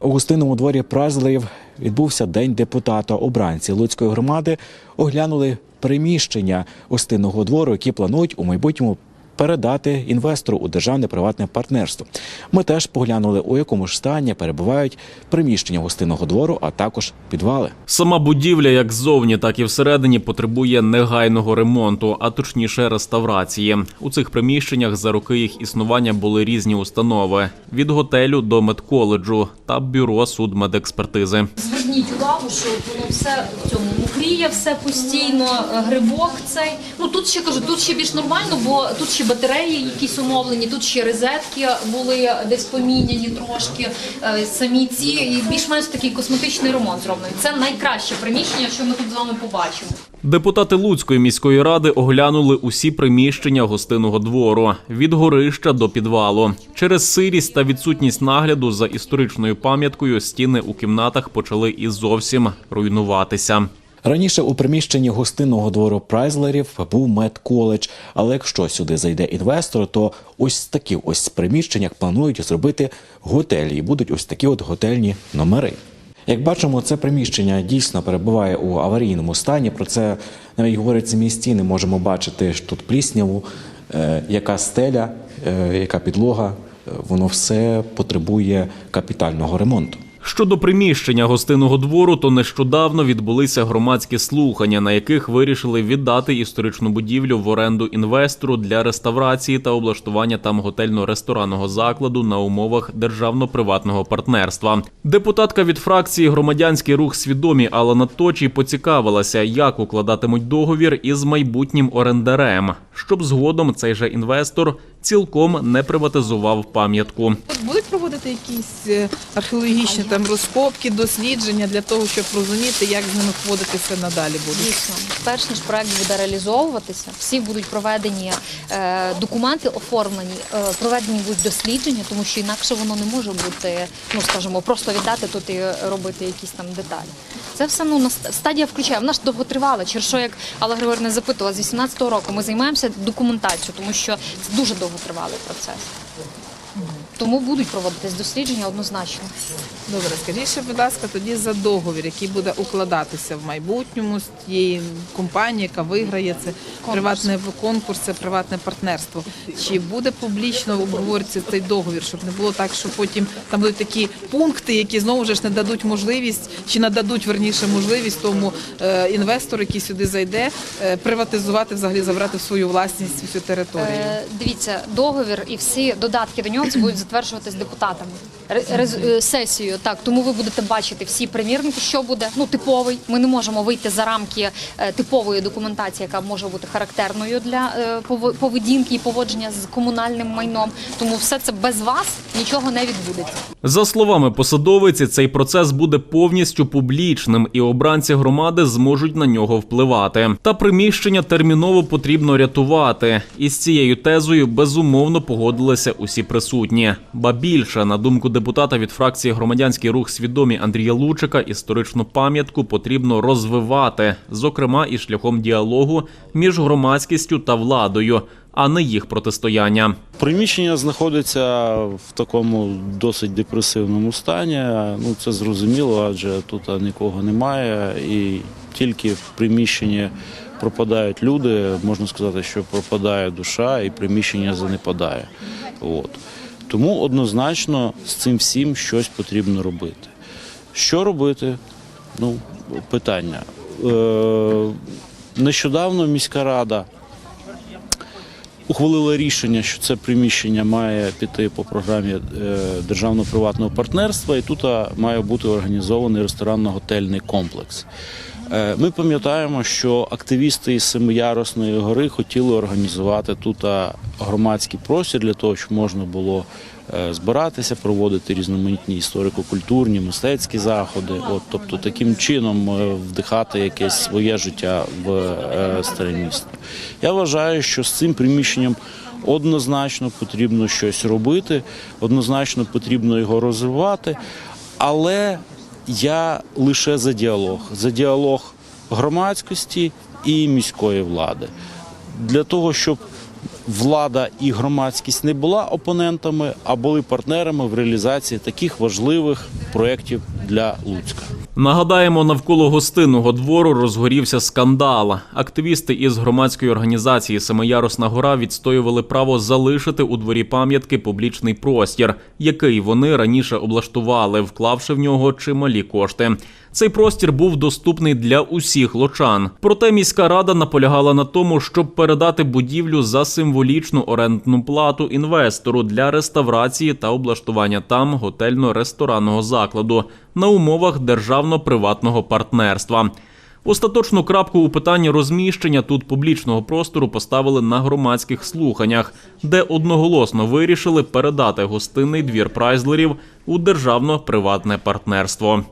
У гостиному дворі Празлеїв відбувся день депутата. Обранці Луцької громади оглянули приміщення гостинного двору, які планують у майбутньому передати інвестору у державне приватне партнерство. Ми теж поглянули, у якому ж стані перебувають приміщення гостинного двору, а також підвали. Сама будівля, як ззовні, так і всередині, потребує негайного ремонту, а точніше реставрації. У цих приміщеннях за роки їх існування були різні установи: від готелю до медколеджу та бюро судмедекспертизи. Зверніть увагу, що воно все в цьому мокріє, все постійно, е, грибок цей. Ну тут ще кажу, тут ще більш нормально, бо тут ще батареї якісь умовлені, тут ще розетки були десь поміняні трошки. е, Самі ці і більш-менш такий косметичний ремонт зроблений. Це найкраще приміщення, що ми тут з вами побачимо. Депутати Луцької міської ради оглянули усі приміщення гостиного двору від горища до підвалу. Через сирість та відсутність нагляду за історичною пам'яткою стіни у кімнатах почали і зовсім руйнуватися. Раніше у приміщенні гостинного двору Прайзлерів був медколедж, але якщо сюди зайде інвестор, то ось такі ось приміщеннях планують зробити готелі, і будуть ось такі от готельні номери. Як бачимо, це приміщення дійсно перебуває у аварійному стані. Про це навіть говорять самі стіни. Можемо бачити що тут плісняву, е, яка стеля, е, яка підлога. Е, Воно все потребує капітального ремонту. Щодо приміщення гостинного двору, то нещодавно відбулися громадські слухання, на яких вирішили віддати історичну будівлю в оренду інвестору для реставрації та облаштування там готельно-ресторанного закладу на умовах державно-приватного партнерства. Депутатка від фракції Громадянський рух свідомі Алана Точій поцікавилася, як укладатимуть договір із майбутнім орендарем, щоб згодом цей же інвестор цілком не приватизував пам'ятку. От Будуть проводити якісь е, археологічні там розкопки, дослідження для того, щоб розуміти, як з ними поводитися надалі будуть. Дійсно, перш ніж проект буде реалізовуватися, всі будуть проведені е, документи, оформлені, е, проведені будуть дослідження, тому що інакше воно не може бути, ну скажімо, просто віддати тут і робити якісь там деталі. Це все ну на ст- стадія включає. Вона ж довготривала. Через що як Алла Григорівна запитувала, з 18-го року ми займаємося документацією, тому що це дуже довготривалий процес. Тому будуть проводитись дослідження однозначно. Добре, скажіть ще, будь ласка, тоді за договір, який буде укладатися в майбутньому з тієї компанії, яка виграє це приватне конкурс, це приватне партнерство. Чи буде публічно обговорюватися цей договір, щоб не було так, що потім там будуть такі пункти, які знову ж не дадуть можливість, чи нададуть верніше можливість тому е, інвестору, який сюди зайде, е, приватизувати, взагалі забрати в свою власність всю територію. Е, дивіться, договір і всі додатки до нього це будуть затверджуватись депутатами Ре- рез- е, сесією. Так, тому ви будете бачити всі примірники, що буде ну типовий. Ми не можемо вийти за рамки е, типової документації, яка може бути характерною для е, поведінки і поводження з комунальним майном. Тому все це без вас нічого не відбудеться. За словами посадовиці, цей процес буде повністю публічним, і обранці громади зможуть на нього впливати. Та приміщення терміново потрібно рятувати. І з цією тезою безумовно погодилися усі присутні. Ба більше, на думку депутата від фракції громадянський рух свідомі Андрія Лучика, історичну пам'ятку потрібно розвивати, зокрема і шляхом діалогу між громадськістю та владою, а не їх протистояння. Приміщення знаходиться в такому досить депресивному стані. Ну це зрозуміло, адже тут нікого немає, і тільки в приміщенні пропадають люди. Можна сказати, що пропадає душа, і приміщення занепадає. От. Тому однозначно з цим всім щось потрібно робити. Що робити? Ну, питання. Е, нещодавно міська рада ухвалила рішення, що це приміщення має піти по програмі е, державно-приватного партнерства, і тут має бути організований ресторанно-готельний комплекс. Е, Ми пам'ятаємо, що активісти із Семиярусної гори хотіли організувати тут громадський простір для того, щоб можна було е, збиратися, проводити різноманітні історико-культурні, мистецькі заходи. От, тобто таким чином е, вдихати якесь своє життя в старе місто. Я вважаю, що з цим приміщенням однозначно потрібно щось робити, однозначно потрібно його розвивати, але я лише за діалог, за діалог громадськості і міської влади. Для того, щоб влада і громадськість не була опонентами, а були партнерами в реалізації таких важливих проєктів для Луцька. Нагадаємо, навколо гостинного двору розгорівся скандал. Активісти із громадської організації Семиярусна гора відстоювали право залишити у дворі пам'ятки публічний простір, який вони раніше облаштували, вклавши в нього чималі кошти. Цей простір був доступний для усіх лочан. Проте міська рада наполягала на тому, щоб передати будівлю за символічну орендну плату інвестору для реставрації та облаштування там готельно-ресторанного закладу на умовах державно-приватного партнерства. Остаточну крапку у питанні розміщення тут публічного простору поставили на громадських слуханнях, де одноголосно вирішили передати гостинний двір прайзлерів у державно-приватне партнерство.